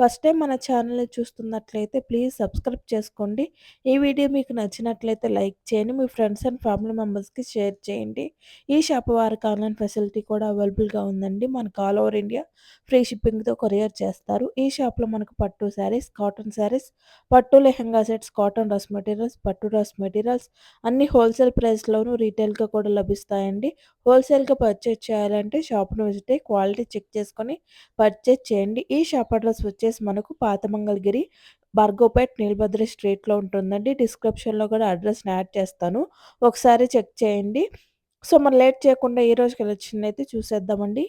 First time మన ఛానల్‌ని చూస్తున్నట్లయితే ప్లీజ్ సబ్స్క్రైబ్ చేసుకోండి. ఈ వీడియో మీకు నచ్చినట్లయితే లైక్ చేయండి. మీ ఫ్రెండ్స్ అండ్ ఫ్యామిలీ మెంబర్స్‌కి షేర్ చేయండి. ఈ షాప్ వారికి ఆన్‌లైన్ ఫెసిలిటీ కూడా అవైలబుల్‌గా ఉందండి. మనకు ఆల్ ఓవర్ ఇండియా ఫ్రీ షిప్పింగ్‌తో కొరియర్ చేస్తారు. ఈ షాప్‌లో మనకు పట్టు శారీస్, కాటన్ శారీస్, పట్టు lehenga sets, cotton dress materials, పట్టు డ్రెస్ మెటీరియల్స్ అన్ని హోల్సేల్ ప్రైస్‌లోనూ రీటైల్‌గా కూడా లభిస్తాయండి. హోల్సేల్‌గా పర్చేజ్ చేయాలంటే షాప్‌ని విజిట్ అయ్యి క్వాలిటీ చెక్ చేసుకొని పర్చేజ్ చేయండి. ఈ షాప్ అడ్రస్ వచ్చేసి మనకు పాత మంగళగిరి భార్గోపేట్ నీలభద్రి స్ట్రీట్‌లో ఉంటుందండి. డిస్క్రిప్షన్‌లో కూడా అడ్రస్‌ని యాడ్ చేస్తాను. ఒకసారి చెక్ చేయండి. సో, మనం లేట్ చేయకుండా ఈ రోజుకి కలెక్షన్ అయితే చూసేద్దామండి.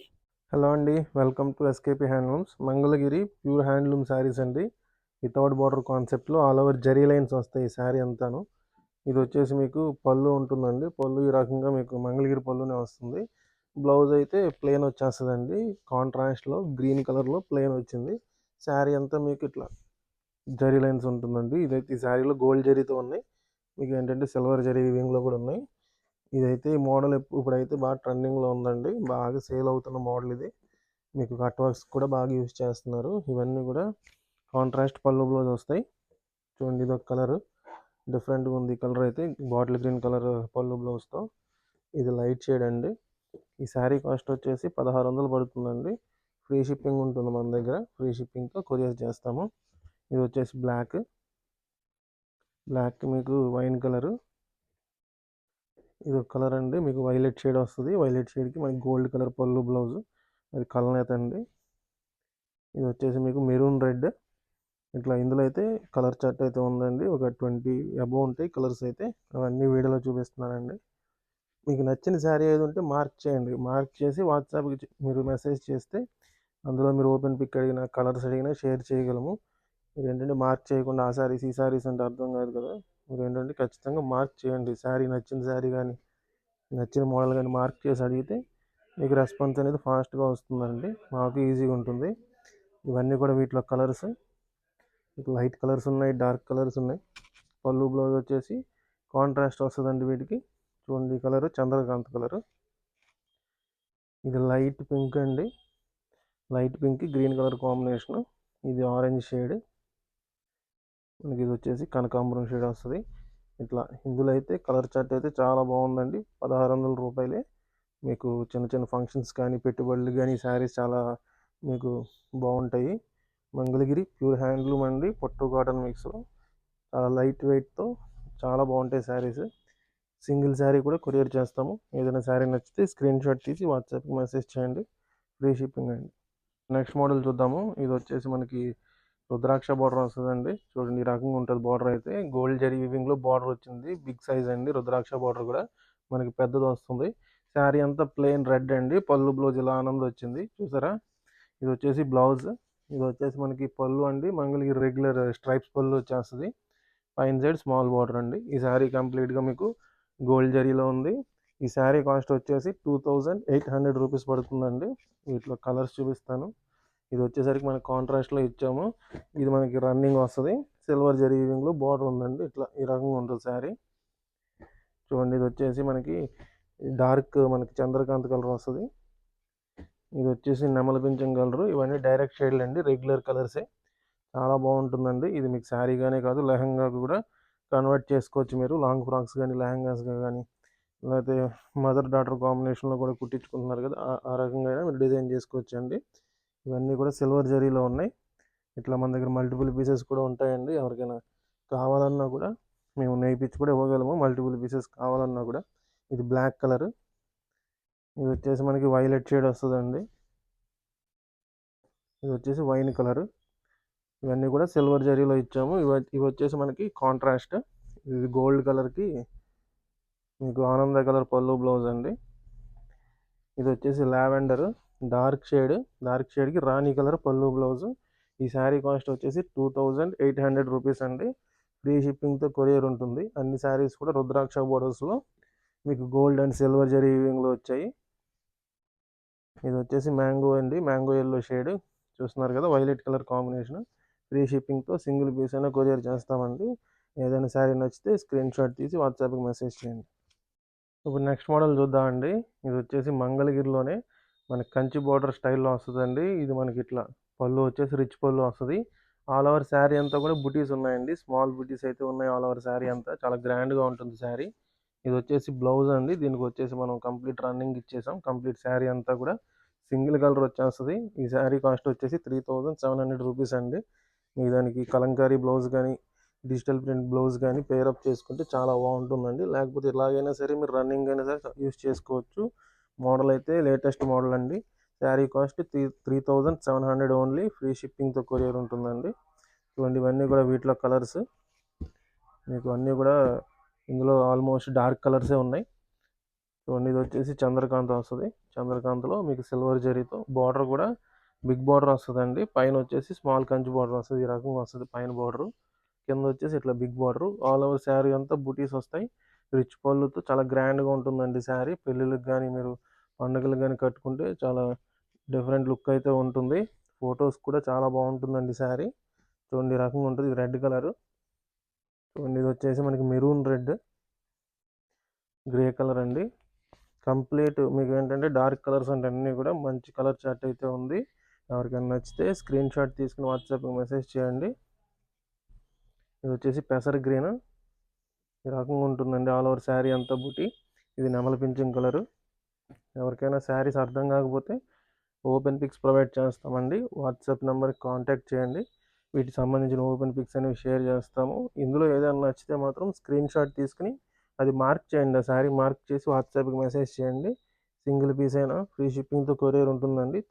హలో అండి welcome to SKP handlooms Mangalagiri pure handloom saris అండి వితౌట్ బార్డర్ కాన్సెప్ట్లో ఆల్ ఓవర్ జరీ లైన్స్ వస్తాయి ఈ శారీ అంతాను ఇది వచ్చేసి మీకు పళ్ళు ఉంటుందండి. పళ్ళు ఈ రకంగా మీకు మంగళగిరి పళ్ళునే వస్తుంది. బ్లౌజ్ అయితే ప్లెయిన్ వచ్చేస్తుందండి. కాంట్రాస్ట్లో గ్రీన్ కలర్లో ప్లెయిన్ వచ్చింది. శారీ అంతా మీకు ఇట్లా జరీ లైన్స్ ఉంటుందండి. ఇదైతే ఈ శారీలో గోల్డ్ జరీతో ఉన్నాయి. మీకు ఏంటంటే సిల్వర్ జరీ వింగ్లో కూడా ఉన్నాయి. ఇదైతే ఈ మోడల్ ఇప్పుడైతే బాగా ట్రెండింగ్లో ఉందండి. బాగా సేల్ అవుతున్న మోడల్ ఇది. మీకు కట్ వర్క్స్ కూడా బాగా యూజ్ చేస్తున్నారు. ఇవన్నీ కూడా కాంట్రాస్ట్ పళ్ళు బ్లౌజ్ వస్తాయి. చూడండి ఇది ఒక కలరు. డిఫరెంట్గా ఉంది కలర్ అయితే. బాటిల్ గ్రీన్ కలర్ పళ్ళు బ్లౌజ్తో ఇది లైట్ షేడ్ అండి. ఈ శారీ కాస్ట్ వచ్చేసి పదహారు వందలు పడుతుందండి. ఫ్రీ షిప్పింగ్ ఉంటుంది మన దగ్గర. ఫ్రీ షిప్పింగ్తో కొరియర్ చేస్తాము. ఇది వచ్చేసి బ్లాక్. బ్లాక్ మీకు వైన్ కలరు. ఇది ఒక కలర్ అండి. మీకు వైలెట్ షేడ్ వస్తుంది. వైలెట్ షేడ్కి మనకి గోల్డ్ కలర్ పళ్ళు బ్లౌజ్. అది కలనేత అండి. ఇది వచ్చేసి మీకు మెరూన్ రెడ్. ఇట్లా ఇందులో అయితే కలర్ చార్ట్ అయితే ఉందండి. ఒక ట్వంటీ అబోవ్ ఉంటాయి కలర్స్ అయితే. అవన్నీ వీడియోలో చూపిస్తున్నానండి. మీకు నచ్చిన శారీ ఏది ఉంటే మార్క్ చేయండి. మార్క్ చేసి వాట్సాప్కి మీరు మెసేజ్ చేస్తే అందులో మీరు ఓపెన్ పిక్ అడిగిన కలర్స్ అడిగినా షేర్ చేయగలము. మీరు ఏంటంటే మార్క్ చేయకుండా ఆ శారీస్ ఈ శారీస్ అంటే అర్థం కాదు కదా. మీరు ఏంటంటే ఖచ్చితంగా మార్క్ చేయండి. శారీ నచ్చిన శారీ కానీ నచ్చిన మోడల్ కానీ మార్క్ చేసి అడిగితే మీకు రెస్పాన్స్ అనేది ఫాస్ట్గా వస్తుందండి. మాకు ఈజీగా ఉంటుంది. ఇవన్నీ కూడా వీటిలో కలర్స్ లైట్ కలర్స్ ఉన్నాయి డార్క్ కలర్స్ ఉన్నాయి. పళ్ళు బ్లౌజ్ వచ్చేసి కాంట్రాస్ట్ వస్తుందండి వీటికి. చూడండి కలర్ చంద్రకాంత్ కలర్. ఇది లైట్ పింక్ అండి. Light pink green colour combination. ఇది ఆరెంజ్ షేడ్. మనకి ఇది వచ్చేసి కనకాంబరం షేడ్ వస్తుంది. ఇట్లా ఇందులో అయితే కలర్ చార్ట్ అయితే చాలా బాగుందండి. పదహారు వందల రూపాయలే. మీకు చిన్న చిన్న ఫంక్షన్స్ కానీ పెట్టుబడులు కానీ శారీస్ చాలా మీకు బాగుంటాయి. మంగళగిరి ప్యూర్ హ్యాండ్లూమ్ అండి. పట్టు కాటన్ మిక్స్లో చాలా లైట్ వెయిట్తో చాలా బాగుంటాయి శారీస్. సింగిల్ శారీ కూడా కొరియర్ చేస్తాము. ఏదైనా శారీ నచ్చితే స్క్రీన్ షాట్ తీసి వాట్సాప్కి మెసేజ్ చేయండి. ఫ్రీ షిప్పింగ్ అండి. నెక్స్ట్ మోడల్ చూద్దాము. ఇది వచ్చేసి మనకి రుద్రాక్ష బార్డర్ వస్తుందండి. చూడండి ఈ రకంగా ఉంటుంది బార్డర్ అయితే. గోల్డ్ జరీ వివింగ్లో బార్డర్ వచ్చింది. బిగ్ సైజ్ అండి రుద్రాక్ష బార్డర్ కూడా. మనకి పెద్దది వస్తుంది. శారీ అంతా ప్లెయిన్ రెడ్ అండి. పళ్ళు బ్లౌజ్ ఇలా ఆనంద్ వచ్చింది. చూసారా? ఇది వచ్చేసి బ్లౌజ్. ఇది వచ్చేసి మనకి పళ్ళు అండి. మంగళగిరి రెగ్యులర్ స్ట్రైప్స్ పళ్ళు వచ్చేస్తుంది. పైన సైడ్ స్మాల్ బార్డర్ అండి. ఈ శారీ కంప్లీట్గా మీకు గోల్డ్ జరీలో ఉంది. ఈ శారీ కాస్ట్ వచ్చేసి two thousand eight hundred rupees పడుతుందండి. వీటిలో కలర్స్ చూపిస్తాను. ఇది వచ్చేసరికి మనకి కాంట్రాస్ట్లో ఇచ్చాము. ఇది మనకి రన్నింగ్ వస్తుంది. సిల్వర్ జరీ వీవింగ్లో బార్డర్ ఉందండి. ఇట్లా ఈ రకంగా ఉంటుంది శారీ చూడండి ఇది వచ్చేసి మనకి డార్క్ మనకి చంద్రకాంత్ కలర్ వస్తుంది. ఇది వచ్చేసి నెమల పింఛం ఇవన్నీ డైరెక్ట్ షేడ్లు అండి రెగ్యులర్ కలర్సే చాలా బాగుంటుందండి. ఇది మీకు శారీగానే కాదు లెహంగా కూడా కన్వర్ట్ చేసుకోవచ్చు మీరు. లాంగ్ ఫ్రాక్స్ కానీ లెహంగాస్ కానీ లేకపోతే మదర్ డాటర్ కాంబినేషన్లో కూడా కుట్టించుకుంటున్నారు కదా ఆ రకంగా మీరు డిజైన్ చేసుకోవచ్చు అండి. ఇవన్నీ కూడా సిల్వర్ జరీలో ఉన్నాయి. ఇట్లా మన దగ్గర మల్టిపుల్ పీసెస్ కూడా ఉంటాయండి. ఎవరికైనా కావాలన్నా కూడా మేము నేర్పించి కూడా ఇవ్వగలము. మల్టిపుల్ పీసెస్ కావాలన్నా కూడా. ఇది బ్లాక్ కలర్ ఇది వచ్చేసి మనకి వైలెట్ షేడ్ వస్తుందండి. ఇది వచ్చేసి వైన్ కలర్. ఇవన్నీ కూడా సిల్వర్ జరీలో ఇచ్చాము. ఇవి ఇవి వచ్చేసి మనకి కాంట్రాస్ట్ ఇది గోల్డ్ కలర్కి మీకు ఆనంద కలర్ పళ్ళు బ్లౌజ్ అండి. ఇది వచ్చేసి లావెండర్ డార్క్ షేడ్ డార్క్ షేడ్కి రాణి కలర్ పళ్ళు బ్లౌజ్ ఈ శారీ కాస్ట్ వచ్చేసి two thousand eight hundred rupees అండి. ఫ్రీ షిప్పింగ్తో కొరియర్ ఉంటుంది. అన్ని శారీస్ కూడా రుద్రాక్ష బోర్డర్స్లో మీకు గోల్డ్ అండ్ సిల్వర్ జరీ వీవింగ్లో వచ్చాయి. ఇది వచ్చేసి మ్యాంగో అండి. మ్యాంగో ఎల్లో షేడ్ చూస్తున్నారు కదా వైలెట్ కలర్ కాంబినేషన్. ఫ్రీ షిప్పింగ్తో సింగిల్ పీస్ అయినా కొరియర్ చేస్తామండి. ఏదైనా శారీ నచ్చితే స్క్రీన్ షాట్ తీసి వాట్సాప్కి మెసేజ్ చేయండి. ఇప్పుడు నెక్స్ట్ మోడల్ చూద్దామండి. ఇది వచ్చేసి మంగళగిరిలోనే మనకి కంచి బార్డర్ స్టైల్లో వస్తుందండి. ఇది మనకి ఇట్లా పళ్ళు వచ్చేసి రిచ్ పళ్ళు వస్తుంది. ఆల్ ఓవర్ శారీ అంతా కూడా బుటీస్ ఉన్నాయండి. స్మాల్ బుటీస్ అయితే ఉన్నాయి ఆల్ ఓవర్ శారీ అంతా. చాలా గ్రాండ్గా ఉంటుంది శారీ. ఇది వచ్చేసి బ్లౌజ్ అండి. దీనికి వచ్చేసి మనం కంప్లీట్ రన్నింగ్ ఇచ్చేసాం. కంప్లీట్ శారీ అంతా కూడా సింగిల్ కలర్ వచ్చేస్తుంది. ఈ శారీ కాస్ట్ వచ్చేసి three thousand seven hundred rupees అండి. మీ దానికి కలంకారీ బ్లౌజ్ కానీ డిజిటల్ ప్రింట్ బ్లౌజ్ కానీ పేరప్ చేసుకుంటే చాలా బాగుంటుందండి. లేకపోతే ఎలాగైనా సరే మీరు రన్నింగ్ అయినా సరే యూస్ చేసుకోవచ్చు. మోడల్ అయితే లేటెస్ట్ మోడల్ అండి. Sari cost three three thousand seven hundred only. Free షిప్పింగ్తో courier ఉంటుందండి. చూడండి ఇవన్నీ కూడా వీటిలో కలర్స్. మీకు అన్నీ కూడా ఇందులో ఆల్మోస్ట్ డార్క్ కలర్సే ఉన్నాయి. చూడండి ఇది వచ్చేసి చంద్రకాంత్ వస్తుంది. చంద్రకాంత్లో మీకు సిల్వర్ జరీతో బార్డర్ కూడా బిగ్ బార్డర్ వస్తుందండి. పైన వచ్చేసి స్మాల్ కంచి బార్డర్ వస్తుంది. ఈ రకంగా వస్తుంది పైన బార్డర్. కింద వచ్చేసి ఇట్లా big border. All over sari అంతా బూటీస్ వస్తాయి. రిచ్ పళ్ళుతో చాలా గ్రాండ్గా ఉంటుందండి శారీ. పెళ్ళిళ్ళకి కానీ మీరు పండుగలకు కానీ కట్టుకుంటే చాలా డిఫరెంట్ లుక్ అయితే ఉంటుంది. ఫొటోస్ కూడా చాలా బాగుంటుందండి శారీ. చూడండి ఈ రకంగా ఉంటుంది. Red colour. చూడండి ఇది వచ్చేసి మనకి మెరూన్ రెడ్. గ్రే కలర్ అండి కంప్లీట్ మీకు ఏంటంటే డార్క్ కలర్స్ అంటే అన్నీ కూడా మంచి కలర్ చార్ట్ అయితే ఉంది. ఎవరికైనా నచ్చితే స్క్రీన్ షాట్ తీసుకుని వాట్సాప్కి మెసేజ్ చేయండి. ఇది వచ్చేసి పెసర్ గ్రీన్. ఈ రకంగా ఉంటుందండి ఆల్ ఓవర్ శారీ అంతా బుటి. ఇది నెమల పింఛన్ కలరు. ఎవరికైనా శారీస్ అర్థం కాకపోతే ఓపెన్ పిక్స్ ప్రొవైడ్ చేస్తామండి. వాట్సాప్ నెంబర్కి కాంటాక్ట్ చేయండి. వీటికి సంబంధించిన ఓపెన్ పిక్స్ అనేవి షేర్ చేస్తాము. ఇందులో ఏదైనా నచ్చితే మాత్రం స్క్రీన్ షాట్ తీసుకుని అది మార్క్ చేయండి. ఆ శారీ మార్క్ చేసి వాట్సాప్కి మెసేజ్ చేయండి. సింగిల్ పీస్ అయినా ఫ్రీ షిప్పింగ్తో కొరియర్ ఉంటుందండి.